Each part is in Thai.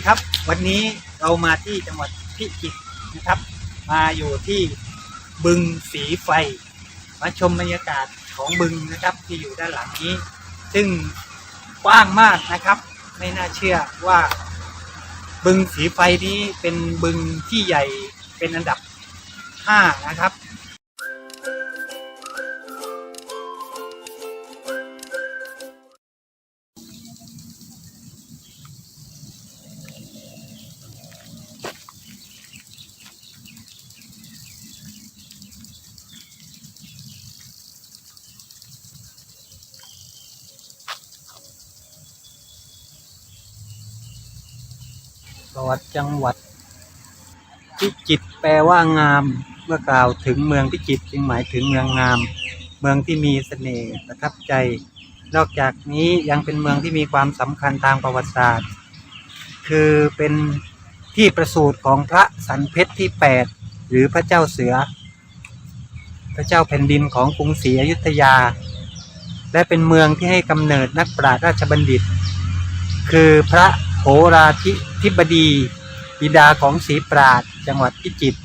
ดีครับ วันนี้เรามาที่จังหวัดพิจิตรนะครับ มาอยู่ที่บึงสีไฟ มาชมบรรยากาศของบึงนะครับที่อยู่ด้านหลังนี้ ซึ่งกว้างมากนะครับ ไม่น่าเชื่อว่า บึงสีไฟนี้เป็นบึงที่ใหญ่เป็นอันดับห้านะครับ ประวัติจังหวัด พิจิตรแปลว่างาม เมื่อกล่าวถึงเมืองพิจิตรจึงหมายถึงเมืองงาม เมืองที่มีเสน่ห์ประทับใจ นอกจากนี้ยังเป็นเมืองที่มีความสำคัญทางประวัติศาสตร์ คือเป็นที่ประสูติของพระสันเพชรที่ 8 หรือพระเจ้าเสือ พระเจ้าแผ่นดินของกรุงศรีอยุธยา และเป็นเมืองที่ให้กำเนิดนักปราชญ์ราชบัณฑิต คือพระ โหราธิธิบดีบิดาของศรีปราดจังหวัดพิจิตร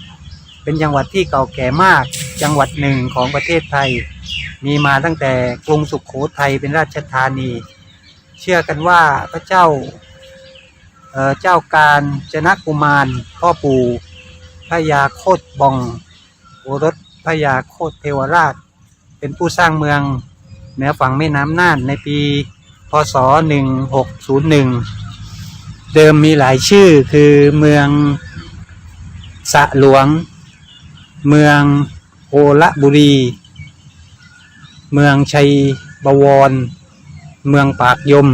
เป็นจังหวัดที่เก่าแก่มากจังหวัดหนึ่งของประเทศไทย มีมาตั้งแต่กรุงสุขโขทัยเป็นราชธานี เชื่อกันว่าพระเจ้าเเจ้าการจนะกุมารพ่อปู่พระยาโคตบองโอรสพระยาโคตเทวราช เป็นผู้สร้างเมืองเหนือฝั่งแม่น้ำน่านในปี พศ 1601 เดิมมีหลายชื่อคือเมืองสะหลวง เมืองโอละบุรี เมืองชัยบวร เมืองปากยม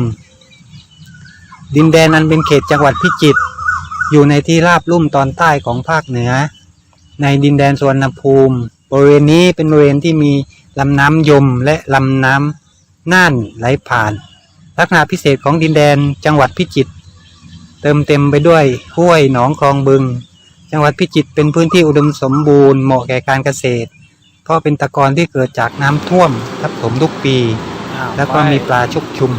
ดินแดนนั้นเป็นเขตจังหวัดพิจิตรอยู่ในที่ราบลุ่มตอนใต้ของภาคเหนือ ในดินแดนสวนภูมิ บริเวณนี้เป็นบริเวณที่มีลำน้ำยมและลำน้ำน่านไหลผ่าน ลักษณะพิเศษของดินแดนจังหวัดพิจิตร เติมเต็มไปด้วยห้วยหนองคลองบึง จังหวัดพิจิตรเป็นพื้นที่อุดมสมบูรณ์เหมาะแก่การเกษตร เพราะเป็นตะกอนที่เกิดจากน้ำท่วมทับถมทุกปี แล้วก็มีปลาชุกชุม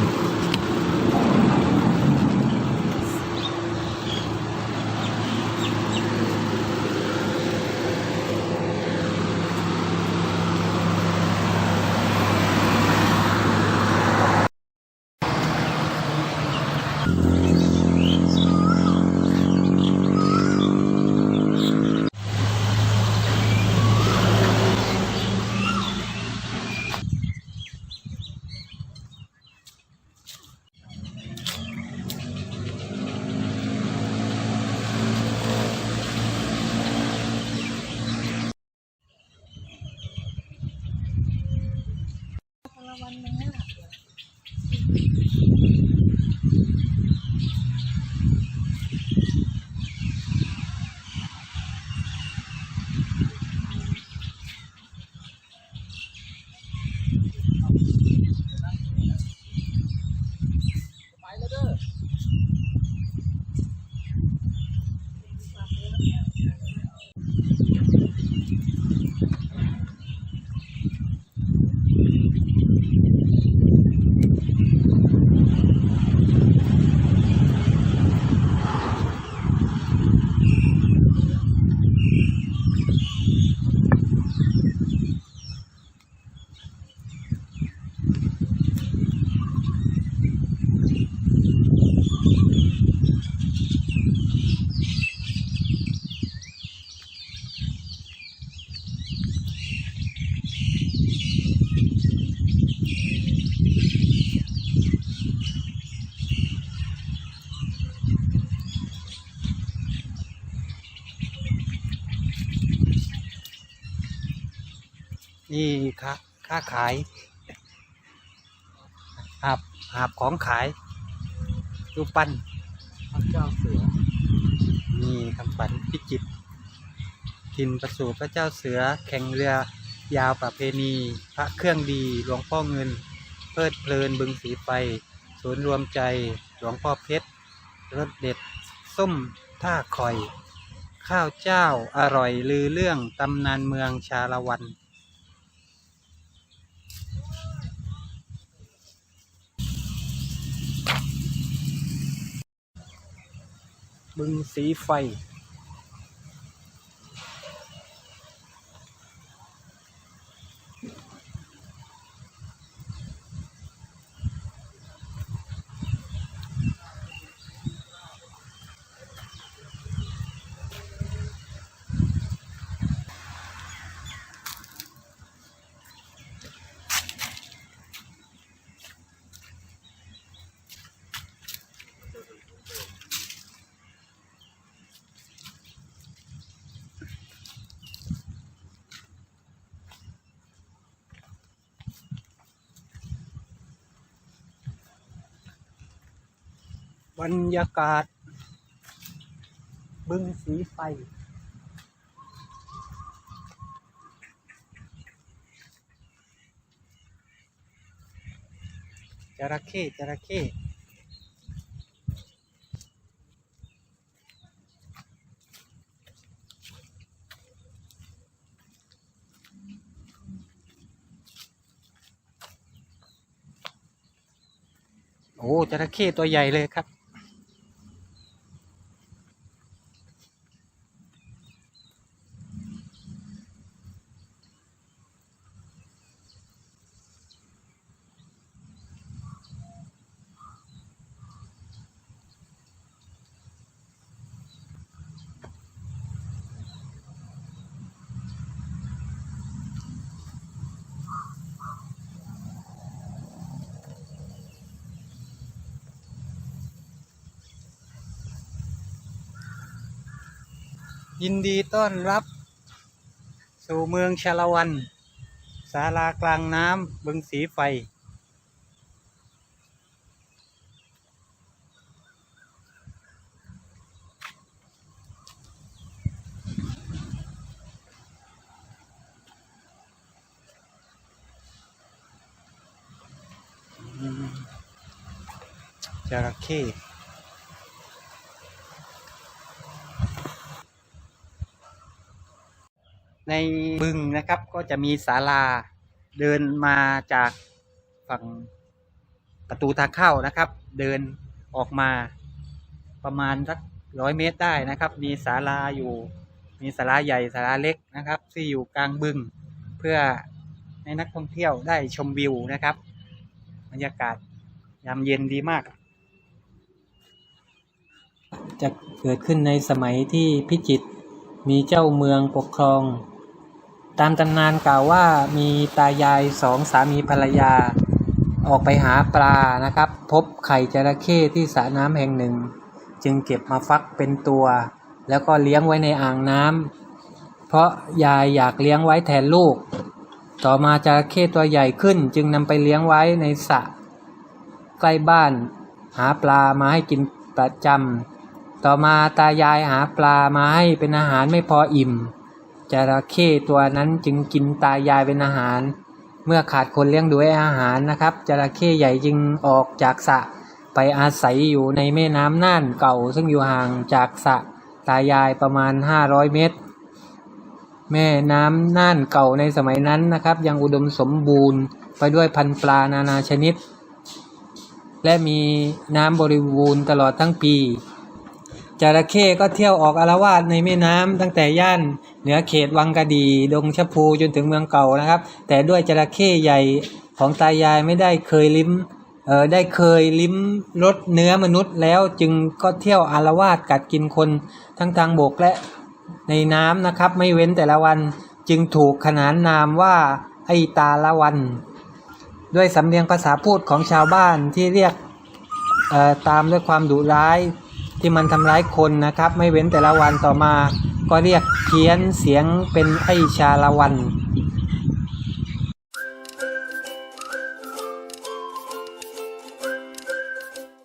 นี่ค้าค้าขายหาบหาบของขายรูปปั้นพระเจ้าเสือนี่คำปันพิจิตรทินประสูติพระเจ้าเสือแข่งเรือยาวประเพณี พระเครื่องดีหลวงพ่อเงิน เพลิดเพลินบึงสีไฟศูนย์รวมใจหลวงพ่อเพชรรสเด็ด ส้มท่าคอย ข้าวเจ้าอร่อยลือเรื่องตำนานเมืองชาละวัน บึงสีไฟ บรรยากาศ บึงสีไฟ จระเข้จระเข้โอ้จระเข้ตัวใหญ่เลยครับ ยินดีต้อนรับ สู่เมืองชาละวัน ศาลากลางน้ำบึงสีไฟ จระเข้ ในบึงนะครับก็จะมีศาลาเดินมาจากฝั่งประตูทางเข้านะครับ เดินออกมาประมาณสักร้อยเมตรได้นะครับ มีศาลาอยู่ มีศาลาใหญ่ศาลาเล็กนะครับ ที่อยู่กลางบึงเพื่อให้นักท่องเที่ยวได้ชมวิวนะครับบรรยากาศยามเย็นดีมาก จะเกิดขึ้นในสมัยที่พิจิตรมีเจ้าเมืองปกครอง ตามตำนานกล่าวว่ามีตายายสองสามีภรรยา ออกไปหาปลานะครับ พบไข่จระเข้ที่สระน้ำแห่งหนึ่ง จึงเก็บมาฟักเป็นตัว แล้วก็เลี้ยงไว้ในอ่างน้ำเพราะยายอยากเลี้ยงไว้แทนลูก ต่อมาจระเข้ตัวใหญ่ขึ้น จึงนำไปเลี้ยงไว้ในสระใกล้บ้าน หาปลามาให้กินประจำต่อมาตายายหาปลามาให้เป็นอาหารไม่พออิ่ม จระเข้ตัวนั้นจึงกินตายายเป็นอาหาร เมื่อขาดคนเลี้ยงดูให้อาหารนะครับจระเข้ใหญ่จึงออกจากสระไปอาศัยอยู่ในแม่น้ำน่านเก่า ซึ่งอยู่ห่างจากสระตายายประมาณ 500 เมตร แม่น้ำน่านเก่าในสมัยนั้นนะครับ ยังอุดมสมบูรณ์ไปด้วยพันธุ์ปลานานาชนิด และมีน้ำบริบูรณ์ตลอดทั้งปีจระเข้ก็เที่ยวออกอารวาสในแม่น้ำตั้งแต่ย่าน เหนือเขตวังกะดี ดงชะพูจนถึงเมืองเก่านะครับ แต่ด้วยจระเข้ใหญ่ของตายายไม่ได้เคยลิ้มเออได้เคยลิ้มรสเนื้อมนุษย์แล้วจึงก็เที่ยวอารวาสกัดกินคนทั้งทางบกและในน้ำนะครับ ไม่เว้นแต่ละวันจึงถูกขนานนามว่าไอตาละวัน ด้วยสำเนียงภาษาพูดของชาวบ้านที่เรียกเอ่อตามด้วยความดุร้ายที่มันทำร้ายคนนะครับ ไม่เว้นแต่ละวันต่อมา ก็เรียกเพี้ยนเสียงเป็นไอชาละวัน